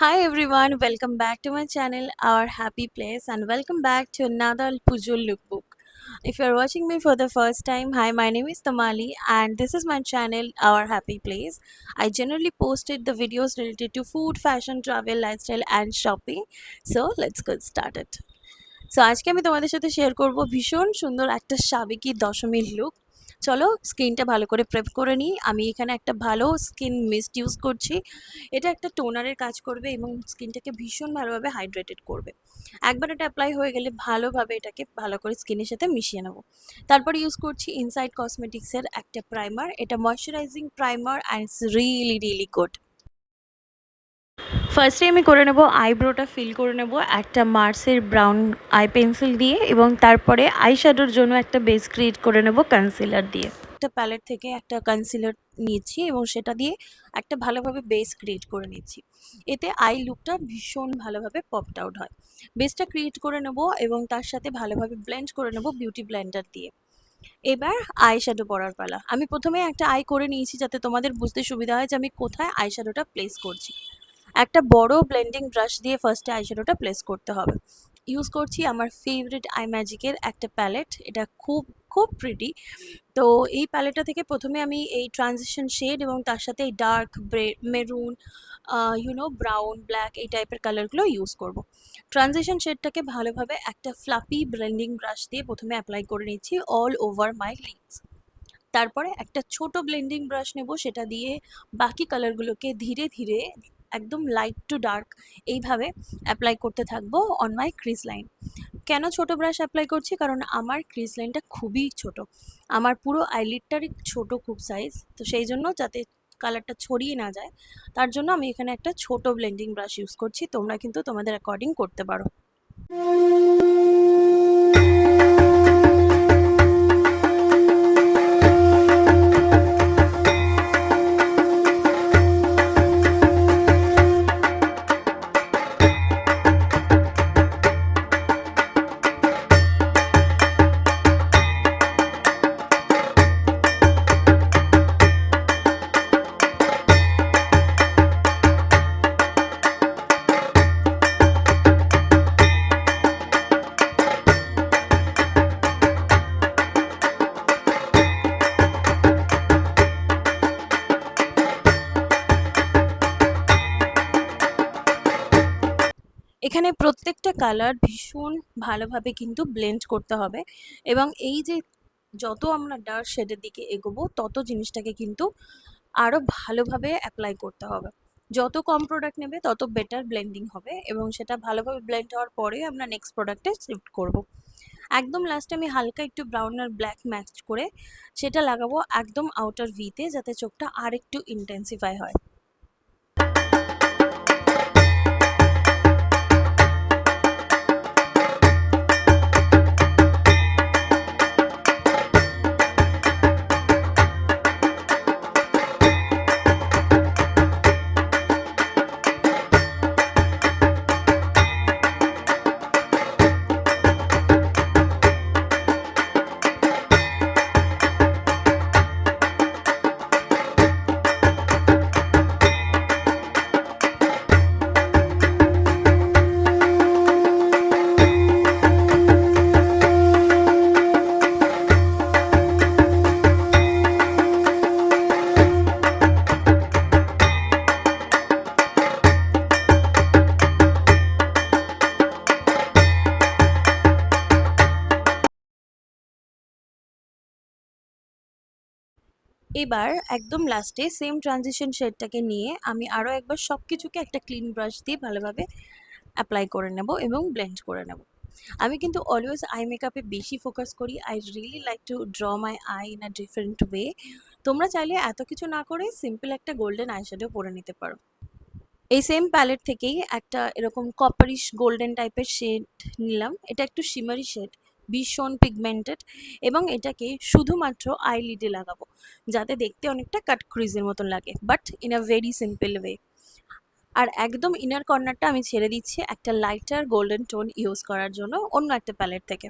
Hi everyone, welcome back to my channel, Our Happy Place, and welcome back to another Pujo lookbook. If you are watching me for the first time, hi, my name is Tamali, and this is my channel, Our Happy Place. I generally posted the videos related to food, fashion, travel, lifestyle, and shopping. So let's get started. So আজকে আমি তোমাদের সাথে share করব ভীষণ সুন্দর একটা সাবেকি দশমীর look চলো স্কিনটা ভালো করে প্রেপ করে নিই। আমি এখানে একটা ভালো স্কিন মিস্ট ইউজ করছি। এটা একটা টোনারের কাজ করবে এবং স্কিনটাকে ভীষণ ভালোভাবে হাইড্রেটেড করবে। একবার এটা অ্যাপ্লাই হয়ে গেলে ভালোভাবে এটাকে ভালো করে স্কিনের সাথে মিশিয়ে নেব। তারপর ইউজ করছি ইনসাইড কসমেটিক্সের একটা প্রাইমার। এটা moisturising primer and it's really really good. ফার্স্টে আমি করে নেব আইব্রোটা ফিল করে নেব, একটা মার্সের ব্রাউন আই পেন্সিল দিয়ে এবং তারপরে আই শ্যাডোর জন্য একটা বেস ক্রিয়েট করে নেব কনসিলার দিয়ে। একটা প্যালেট থেকে একটা কনসিলার নিয়েছি এবং সেটা দিয়ে একটা ভালোভাবে বেস ক্রিয়েট করে নিচ্ছি এতে আই লুকটা ভীষণ ভালোভাবে পপড আউট হয়। বেসটা ক্রিয়েট করে নেব এবং তার সাথে ভালোভাবে ব্লেন্ড করে নেব বিউটি ব্লেন্ডার দিয়ে। এবার আই শ্যাডো পরার পালা। আমি প্রথমে একটা আই করে নিয়েছি যাতে তোমাদের বুঝতে সুবিধা হয় যে আমি কোথায় আই শ্যাডোটা প্লেস করছি। একটা বড় ব্লেন্ডিং ব্রাশ দিয়ে ফার্স্টে আইশ্যাডোটা প্লেস করতে হবে। ইউজ করছি আমার ফেভারিট আই ম্যাজিকের একটা প্যালেট এটা খুব খুব প্রিটি তো এই প্যালেটটা থেকে প্রথমে আমি এই ট্রানজিশন শেড এবং তার সাথে এই dark maroon you know brown black এই টাইপের কালারগুলো ইউজ করব। ট্রানজিশন শেডটাকে ভালোভাবে একটা ফ্লাপি ব্লেন্ডিং ব্রাশ দিয়ে প্রথমে অ্যাপ্লাই করে নিচ্ছি অল ওভার মাই লিপস তারপরে একটা ছোট ব্লেন্ডিং ব্রাশ নেব, সেটা দিয়ে বাকি কালারগুলোকে ধীরে ধীরে একদম লাইট টু ডার্ক এইভাবে অ্যাপ্লাই করতে থাকব অন মাই ক্রিজ লাইন কেন ছোট ব্রাশ অ্যাপ্লাই করছি? কারণ আমার ক্রিজ লাইনটা খুবই ছোট। আমার পুরো আইলিডটারই ছোট খুব সাইজ তো সেই জন্য যাতে কালারটা ছড়িয়ে না যায়, তার জন্য আমি এখানে একটা ছোট ব্লেন্ডিং ব্রাশ ইউজ করছি। তোমরা কিন্তু তোমাদের অ্যাকর্ডিং করতে পারো। প্রত্যেকটা কালার ভীষণ ভালোভাবে কিন্তু ব্লেন্ড করতে হবে এবং এই যে যত আমরা ডার্ক শেডের দিকে এগোবো, তত জিনিসটাকে কিন্তু আরও ভালোভাবে অ্যাপ্লাই করতে হবে যত কম প্রোডাক্ট নেবে, তত বেটার ব্লেন্ডিং হবে এবং সেটা ভালোভাবে ব্লেন্ড হওয়ার পরে আমরা নেক্সট প্রোডাক্টে শিফট করব। একদম লাস্টে আমি হালকা একটু ব্রাউন আর ব্ল্যাক ম্যাচ করে সেটা লাগাবো একদম আউটার ভিতে যাতে চোখটা আর একটু ইন্টেন্সিফাই হয় এবার একদম লাস্টে সেম ট্রানজিশন শেডটাকে নিয়ে আমি আরও একবার সব কিছুকে একটা ক্লিন ব্রাশ দিয়ে ভালোভাবে অ্যাপ্লাই করে নেব এবং ব্লেন্ড করে নেব। আমি কিন্তু অলওয়েজ আই মেকআপে বেশি ফোকাস করি। I really like to draw my eye in a different way তোমরা চাইলে এত কিছু না করে সিম্পল একটা গোল্ডেন আই আইশ্যাডো পরে নিতে পারো। এই সেম প্যালেট থেকেই একটা এরকম কপারিশ গোল্ডেন টাইপের শেড নিলাম। এটা একটু শিমারি শেড ভীষণ পিগমেন্টেড এবং এটাকে শুধুমাত্র আইলিডে লাগাবো। যাতে দেখতে অনেকটা কাট ক্রিজের মতন লাগে but in a very simple way আর একদম ইনার কর্নারটা আমি ছেড়ে দিচ্ছি একটা লাইটার গোল্ডেন টোন ইউজ করার জন্য অন্য একটা প্যালেট থেকে।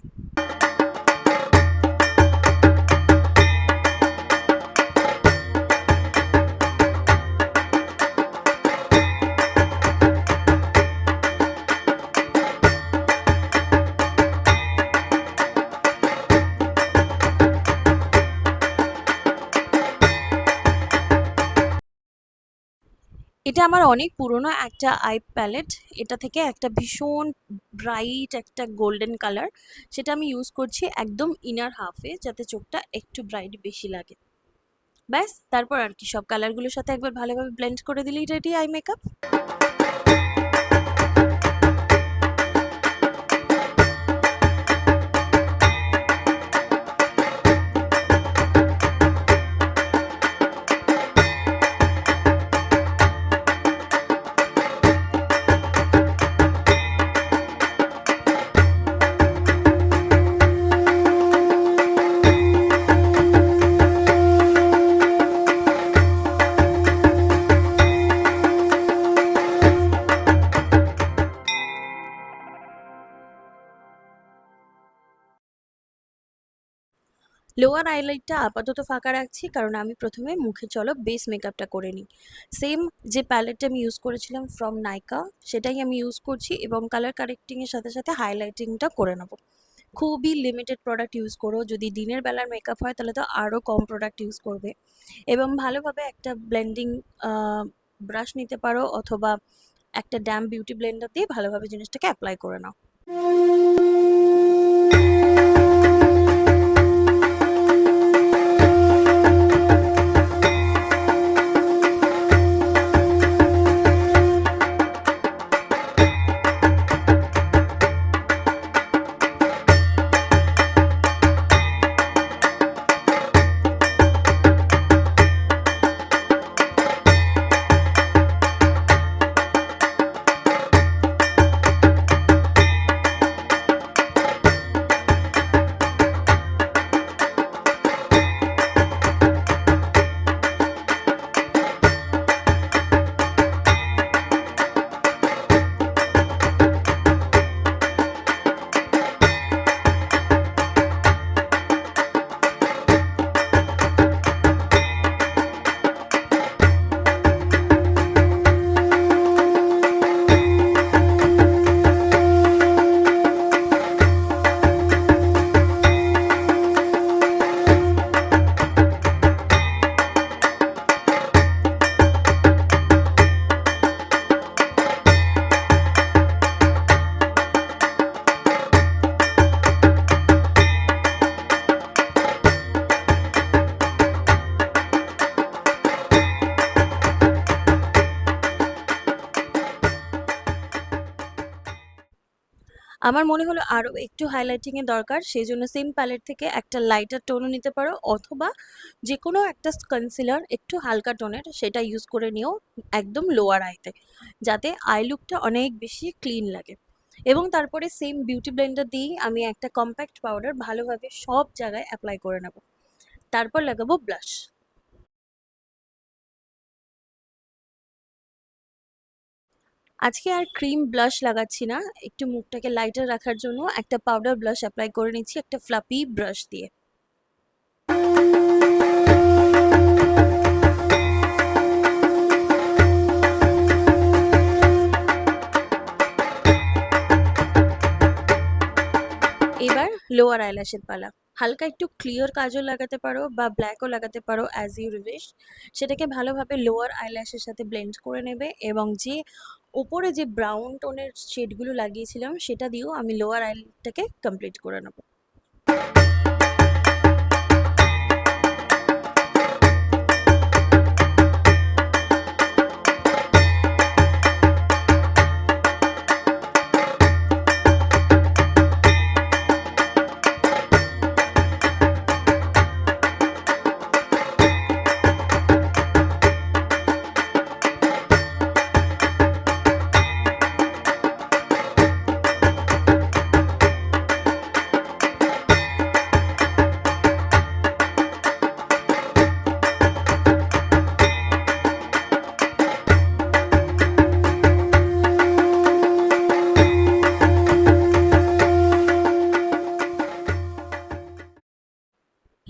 আমার অনেক পুরনো একটা আই প্যালেট এটা থেকে একটা ভীষণ ব্রাইট একটা গোল্ডেন কালার সেটা আমি ইউজ করছি একদম ইনার হাফে যাতে চোখটা একটু ব্রাইট বেশি লাগে। ব্যাস, তারপর আর কি, সব কালারগুলোর সাথে একবার ভালোভাবে ব্লেন্ড করে দিলেই রেডি আই মেকআপ লোয়ার আইলাইটটা আপাতত ফাঁকা রাখছি, কারণ আমি প্রথমে মুখে চলো বেস মেকআপটা করে নিই। সেম যে প্যালেটটা আমি ইউজ করেছিলাম ফ্রম নাইকা সেটাই আমি ইউজ করছি এবং কালার কারেক্টিংয়ের সাথে সাথে হাইলাইটিংটা করে নেব। খুবই লিমিটেড প্রোডাক্ট ইউজ করো, যদি দিনের বেলার মেকআপ হয়, তাহলে তো আরও কম প্রোডাক্ট ইউজ করবে। এবং ভালোভাবে একটা ব্লেন্ডিং ব্রাশ নিতে পারো, অথবা একটা ড্যাম বিউটি ব্লেন্ডার দিয়ে ভালোভাবে জিনিসটাকে অ্যাপ্লাই করে নাও। আমার মনে হলো আরও একটু হাইলাইটিং এর দরকার সেই জন্য সেম প্যালেট থেকে একটা লাইটার টোনও নিতে পারো, অথবা যে কোনো একটা কনসিলার একটু হালকা টোনের সেটা ইউজ করে নিও একদম লোয়ার আইতে যাতে আই লুকটা অনেক বেশি ক্লিন লাগে। এবং তারপরে সেম বিউটি ব্লেন্ডার দিয়েই আমি একটা কম্প্যাক্ট পাউডার ভালোভাবে সব জায়গায় অ্যাপ্লাই করে নেব। তারপর লাগাবো ব্লাশ আজকে আর ক্রিম ব্লাশ লাগাচ্ছি না। একটু মুখটাকে লাইটার রাখার জন্য একটা পাউডার ব্লাশ অ্যাপ্লাই করে নিচ্ছি, একটা ফ্লাপি ব্রাশ দিয়ে। এবার লোয়ার আইল্যাশের পালা। হালকা একটু ক্লিয়ার কাজল লাগাতে পারো বা ব্ল্যাকও লাগাতে পারো অ্যাজ ইউ উইশ সেটাকে ভালোভাবে লোয়ার আইল্যাশের সাথে ব্লেন্ড করে নেবে এবং যে ওপরে যে ব্রাউন টোনের শেডগুলো লাগিয়েছিলাম সেটা দিয়েও আমি লোয়ার আইলটাকে কমপ্লিট করে নেব।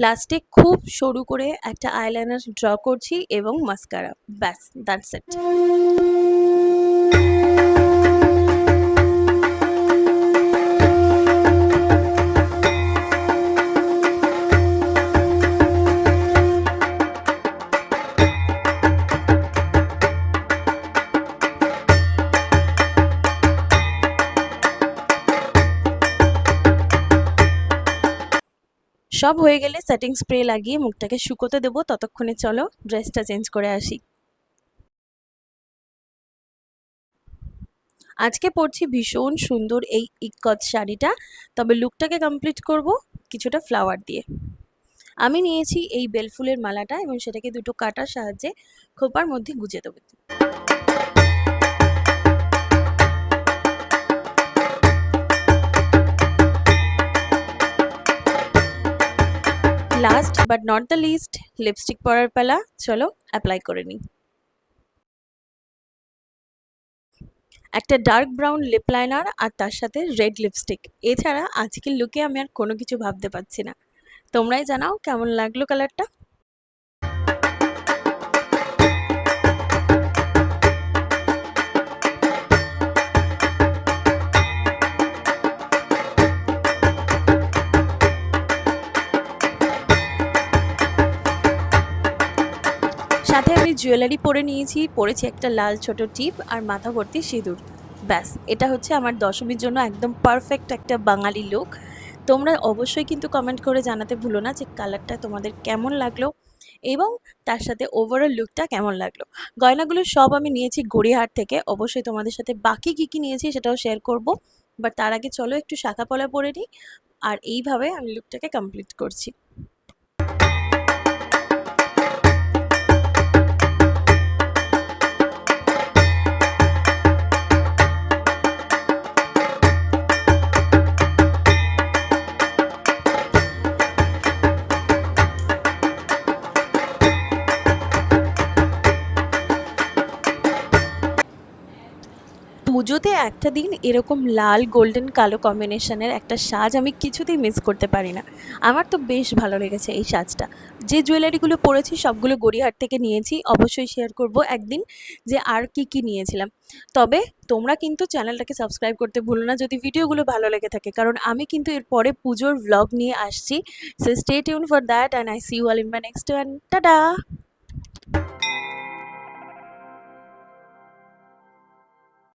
লাস্টে খুব সরু করে একটা আইলাইনার ড্র করছি এবং মাস্কারা। ব্যাস দ্যাটস ইট সব হয়ে গেলে সেটিং স্প্রে লাগিয়ে মুখটাকে শুকোতে দেবো। ততক্ষণে চলো ড্রেসটা চেঞ্জ করে আসি। আজকে পরছি ভীষণ সুন্দর এই ইকত শাড়িটা। তবে লুকটাকে কমপ্লিট করব কিছুটা ফ্লাওয়ার দিয়ে। আমি নিয়েছি এই বেলফুলের মালাটা এবং সেটাকে দুটো কাটার সাহায্যে খোপার মধ্যে গুজে দেবো। Last but not the least lipstick পরার পালা, চলো অ্যাপ্লাই করে নিই। একটা ডার্ক ব্রাউন লিপ লাইনার আর তার সাথে রেড লিপস্টিক এছাড়া আজকের লুকে আমি আর কোনো কিছু ভাবতে পারছি না। তোমরাই জানাও কেমন লাগল কালারটা জুয়েলারি পরে নিয়েছি, পরেছি একটা লাল ছোট টিপ আর মাথা ভর্তি সিঁদুর। ব্যাস, এটা হচ্ছে আমার দশমীর জন্য একদম পারফেক্ট একটা বাঙালি লুক তোমরা অবশ্যই কিন্তু কমেন্ট করে জানাতে ভুলো না যে কালারটা তোমাদের কেমন লাগল এবং তার সাথে ওভারঅল লুকটা কেমন লাগল। গয়নাগুলো সব আমি নিয়েছি গড়িয়াহাট থেকে। অবশ্যই তোমাদের সাথে বাকি কী কী নিয়েছি সেটাও শেয়ার করব। বাট তার আগে চলো একটু শাখা পলা পরে নিই। আর এইভাবে আমি লুকটাকে কমপ্লিট করছি। একটা দিন এরকম লাল গোল্ডেন কালো কম্বিনেশনের একটা সাজ আমি কিছুতেই মিস করতে পারি না। আমার তো বেশ ভালো লেগেছে এই সাজটা। যে জুয়েলারিগুলো পরেছি, সবগুলো গড়িয়াহাট থেকে নিয়েছি। অবশ্যই শেয়ার করব একদিন যে আর কি কি নিয়েছিলাম। তবে তোমরা কিন্তু চ্যানেলটাকে সাবস্ক্রাইব করতে ভুলো না যদি ভিডিওগুলো ভালো লেগে থাকে। কারণ আমি কিন্তু এরপরে পুজোর ভ্লগ নিয়ে আসছি। So stay tune for that and I see you all in my next one tata